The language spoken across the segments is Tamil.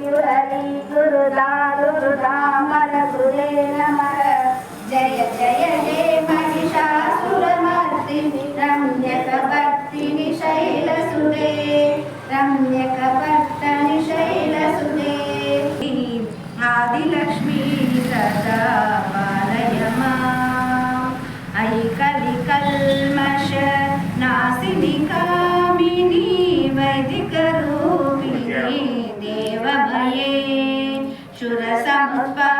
गुरुहरि गुरुदा गुरुदामर गुरे नमः जय जय हे महिषासुरमर्दिनि रम्यकपर्दिनि शैलसुरे रम्यकपर्दनि शैलसुरे आदिलक्ष्मी सदा पालय माम् अयि शुरसमुद्भव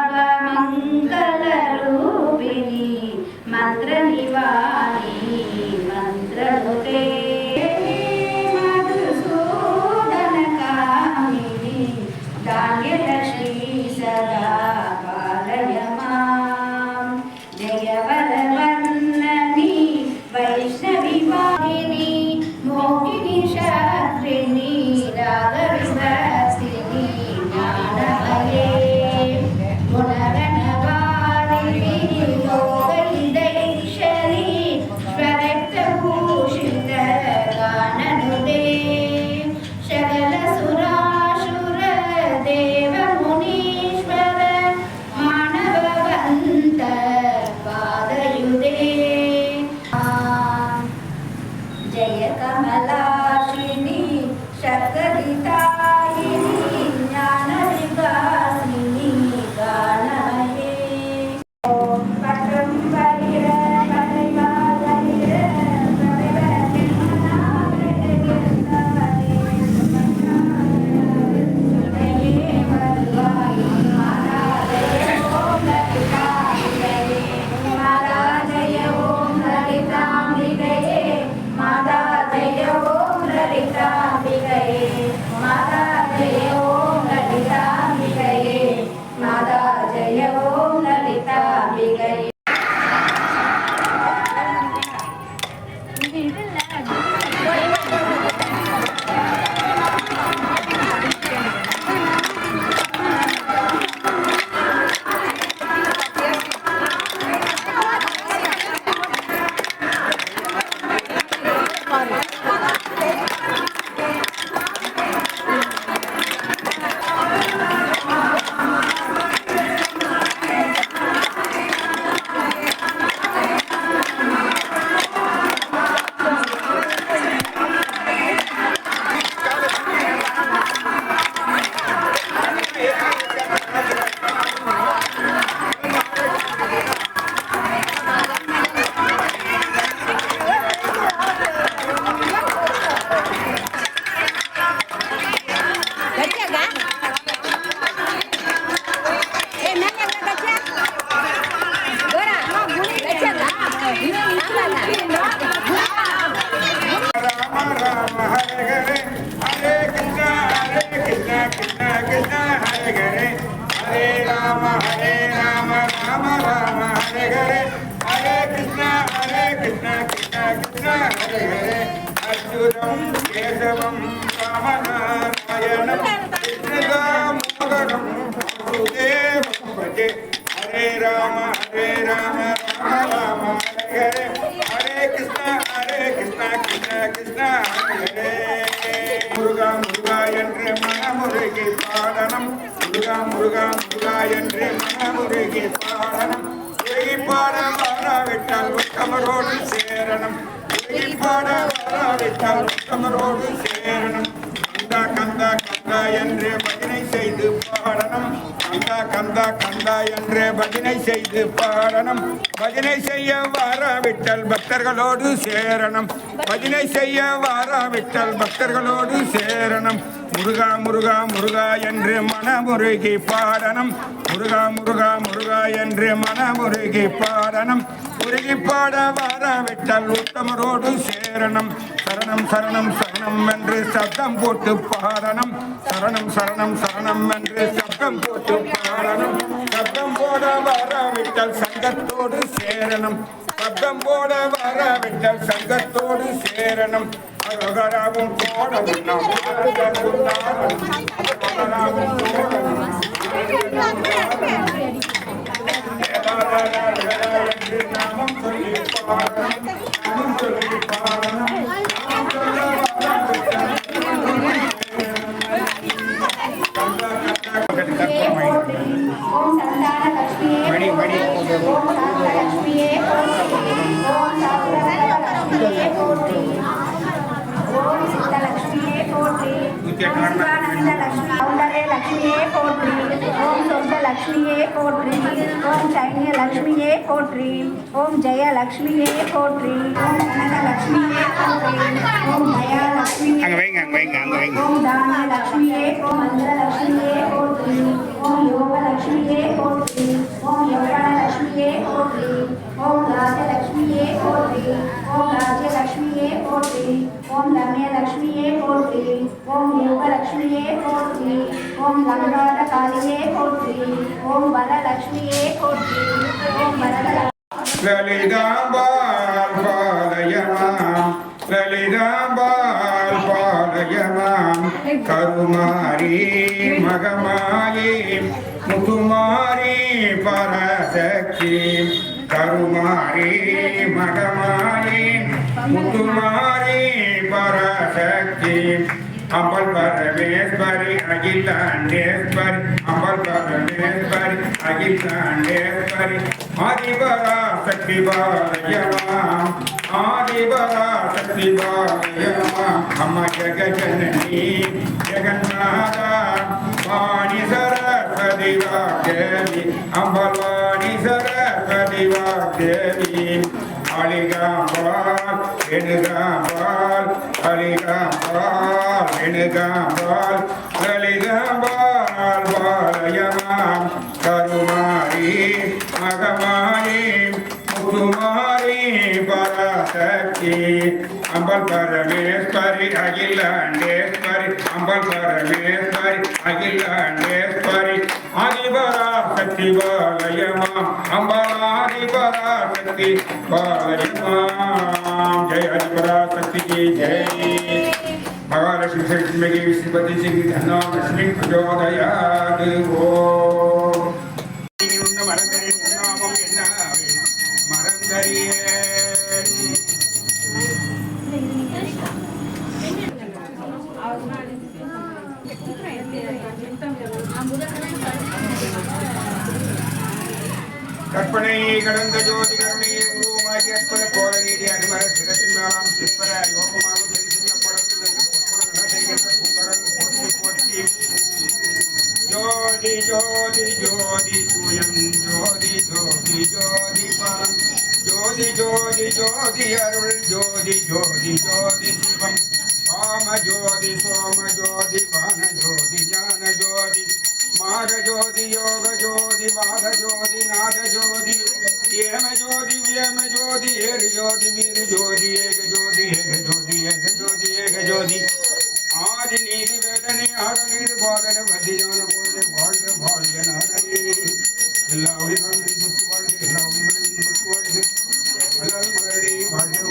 கேசவம் ராமநாராயணம் மோகனம் குருதேவம் பஜே ஹரே ராம ஹரே ராம ராம ராம ஹரே ஹரே. ஹரே கிருஷ்ண ஹரே கிருஷ்ண கிருஷ்ண கிருஷ்ண ஹரே முருகா முருகா என்று மனமுருகி பாடனம் முருகா பாடாவிட்டால் ஒட்டமரோடு சேரணம். பாட வாராவிட்டால் உத்தமரோடு சேரணம் கந்தா கந்தா கந்தா என்று பஜனை செய்து பாடனம் கந்தா கந்தா கந்தா என்று பஜனை செய்து பாடனம் பஜனை செய்ய வாராவிட்டல் பக்தர்களோடு சேரணும் பஜனை செய்ய வாராவிட்டல் பக்தர்களோடு சேரணும் முருகா முருகா முருகா என்று மனமுருகி பாடனம் முருகா முருகா முருகா என்று மனமுருகி பாடனம் உருகி பாட வாராவிட்டால் உத்தமரோடு சேரணம். சரணம் சரணம் சரணம் என்று சத்தம் போட்டு பாடனம் சரணம் சரணம் சரணம் என்று சத்தம் போட்டு பாடனம் சத்தம் போட வாராவிட்டால் சங்கத்தோடு சேரணம். சத்தம் போட வாராவிட்டால் சங்கத்தோடு சேரணம். அரோகராவும் போடவும் நாம் அரோகராவும் அரோகராவும் போடவும் என்று நாமம் சொல்லி பாடணும் நாமம் சொல்லி பாடணும் முக்கிய காரணம் சிவானந்த லக்ஷ்மி சௌந்தரே லக்ஷ்மியே போற்றி ஓம் சொந்த லக்ஷ்மியே போற்றி ஓம் சைன்ய லக்ஷ்மியே போற்றி ஓம் ஜெய லக்ஷ்மியே போற்றி ஓம் கனக லக்ஷ்மியே போற்றி ஓம் தயா லக்ஷ்மியே அங்க வைங்க அங்க வைங்க அங்க வைங்க ஓம் தானிய லக்ஷ்மியே ஓம் மந்திர லக்ஷ்மியே போற்றி ஓம் யோக லக்ஷ்மியே போற்றி ஓம் யௌவன லக்ஷ்மியே போற்றி ஓம் ராஜலக்ஷ்மியே போற்றி ஓம் ராஜ்யலக்ஷ்மியே போற்றி ஓம் ரம்ய லக்ஷ்மியே போற்றி. ஓம் யோக லக்ஷ்மியே போற்றி. ஓம் கங்காத காளியே போற்றி. ஓம் வரலக்ஷ்மியே போற்றி. ஓம் வரத லலிதாம்பாள் பாலயமாம் லலிதாம்பாள் பாலயமாம் கருமாரி மகமாயி முத்துமாரி பரசக்தி கருமாரி மகமாயி முத்துமாரி பராசக்தி அம்பல் பரமேஸ்வரி அகிலாண்டேஸ்வரி அம்பல் பரமேஸ்வரி அகிலாண்டேஸ்வரி ஆதிபரா சக்தி பாலயமாம் ஆதிபரா சக்தி பாலயமாம். அம்மா ஜெகஜனனி ஜெகநாதா வாணி சரஸ்வதி வாக்கேவி அம்பல் வாணி சரஸ்வதி வாக்கேவி அழிகாம்பா எனுகாம்பால் அலிகாம்பால் எனுகாம்பால் லலிதாம்பால் பாலயமாம் கருமாரி மகமாரி முதுமாரி பராசக்தி. అంబల్ పరమేశ్వరి అఖిలాండేశ్వరి అంబల్ పరమేశ్వరి అఖిలాండేశ్వరి ఆదివరా శక్తి బాలయమా అంబలాదివరా శక్తి బాలయమా జయ అదివరా శక్తికి జయ భగవాలక్ష్మి శక్తికి విష్ణుపతి శ్రీ ధనో లక్ష్మి ప్రచోదయాది ఓ மறந்தறியே கற்பனை கடந்த ஜோதி கருணையை உருவமாகி அற்புத கோல நீடி அனுமர சிரத்தின் மேலாம் சிற்பர யோகமாக தெரிவித்த படத்திலிருந்து பொற்புடன் செய்கின்ற பூங்கரன் போற்றி போற்றி ஜோதி ஜோதி ஜோதி சூயம் ஜோதி ஜோதி ஜோதி பரம் ஜோதி ஜோதி ஜோதி அருள் ஜோதி ஜோதி ஜோதி சிவம் காம ஜோதி சோம ஜோதி வான ஜோதி ஞான ஜோதி मार्गज्योति योगज्योति वाघज्योति नागज्योति येम ज्योति व्यम ज्योति एर ज्योति वीर ज्योति एक ज्योति एक ज्योति एक ज्योति एक ज्योति आज नीति वेदने हर नीर बोधन भद्दी जौन बोलते भोल्ड भोल्ड नहरी लवली मन मुत्तवर्ड लवली मन मुत्तवर्ड लवली भोल्ड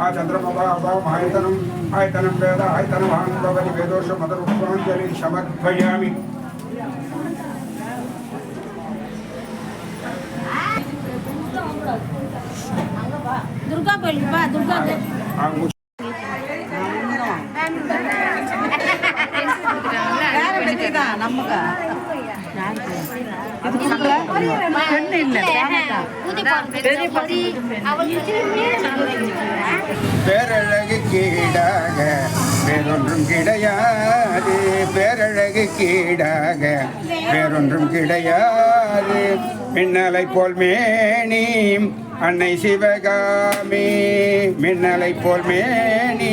ఆ చంద్రమభావ ఆయతనం ఆయతనం వేద ఆయతనం ఆనందవని వేదోష మదరుష్పాంజలి సమర్పయామి దుర్గా బలి బా దుర్గా கொடுக்கல பெண்ணு பேரழகு கீடாக வேறொன்றும் கிடையாது. பேரழகு கீடாக வேறொன்றும் கிடையாது. மின்னலை போல் மேனி அன்னை சிவகாமி. மின்னலை போல் மேனி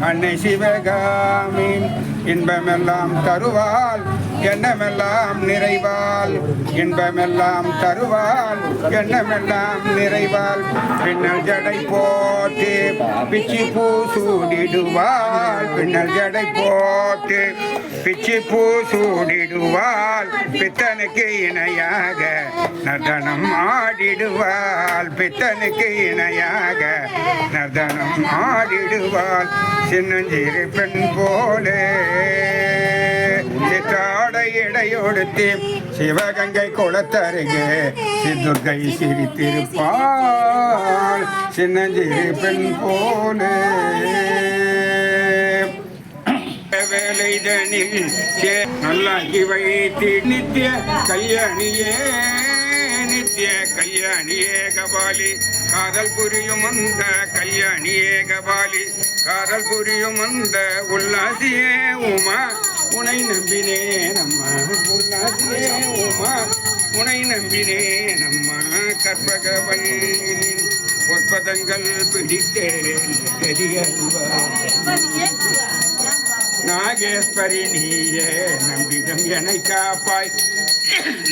அன்னை சிவகாமி. இன்பமெல்லாம் தருவாள் எண்ணமெல்லாம் நிறைவாள். இன்பமெல்லாம் தருவாள் எண்ணமெல்லாம் நிறைவாள். பின்னல் ஜடை போட்டு பிச்சி பூ சூடிடுவாள் பின்னல் ஜடை போட்டு பிச்சி பூ சூடிடுவாள் பித்தனுக்கு இணையாக நர்தனம் ஆடிடுவாள். பித்தனுக்கு இணையாக நர்தனம் ஆடிடுவாள். சின்னஞ்சீரி பெண் போலே சிற்றாடை இடையொடுத்தி சிவகங்கை குளத்தருகே சித்துர்கை சிரித்திருப்பாள். சின்னஞ்சிறு பெண் போலே வேலைதனில் சே நல்லாகி வைத்து நித்திய கல்யாணியே நித்திய கல்யாணியே கபாலி. காதல் புரியும் அந்த கல்யாணியே கபாலி. காதல் புரியும் அந்த உல்லாசியே உமா. உனை நம்பினேன் அம்மா. உல்லாசியே உமா. உனை நம்பினேன் அம்மா. கற்பகவன் பொற்பதங்கள் பிடித்தேன் தெரியல்வா நாகேஸ்வரி நீயே நம்பிடம் என்னை காப்பாய்.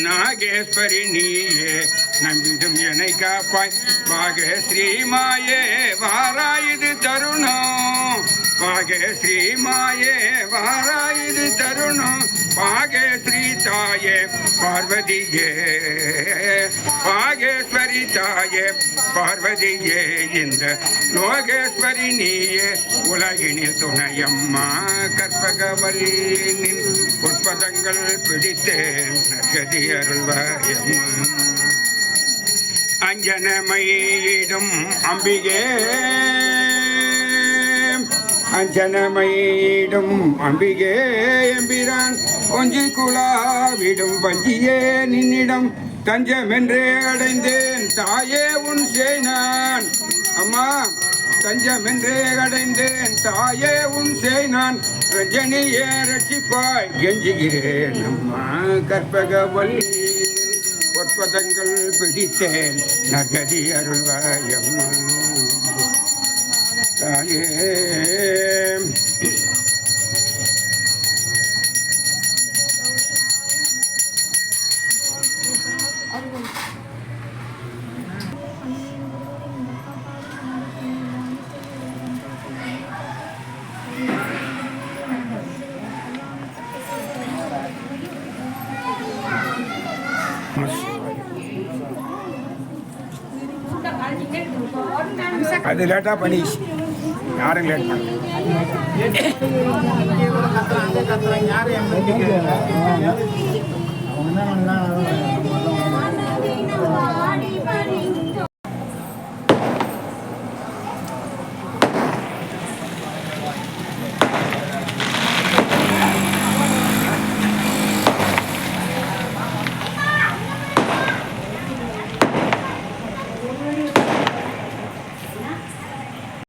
நாகேஸ்வரி நீயே நம்பிடும் என்னை காப்பாய். வாகே ஸ்ரீமாயே வாராயுது தருணம். பாகே வாகே ஸ்ரீமாயே வாராயுது தருணம். பாகே ஸ்ரீ தாயே பார்வதியே. பாகேஸ்வரி தாயே பார்வதியே. இந்த லோகேஸ்வரி நீயே உலகினில் துணையம்மா கற்பகவல்லினின் உட்பதங்கள் பிடித்தேன். கதி அருள்வாயம்மா. அஞ்சனமையிடும் அம்பிகே. அஞ்சனமையிடும் அம்பிகே எம்பிரான் கொஞ்சி குழாவிடும் வஞ்சியே நின்னிடம். தஞ்சமென்றே அடைந்தேன் தாயே உன் சேனான். அம்மா தஞ்சமென்றே அடைந்தேன் தாயே உன் சேனான். ரஜினியே ரட்சிப்பாய் கெஞ்சுகிறேன் அம்மா கற்பகவல்லி பொற்பதங்கள் பிடித்தேன். நகதி அருள்வாயம்மா தாயே அது லேட்டாக பண்ணி யாரும் லேட் பண்ண வாடி வாடி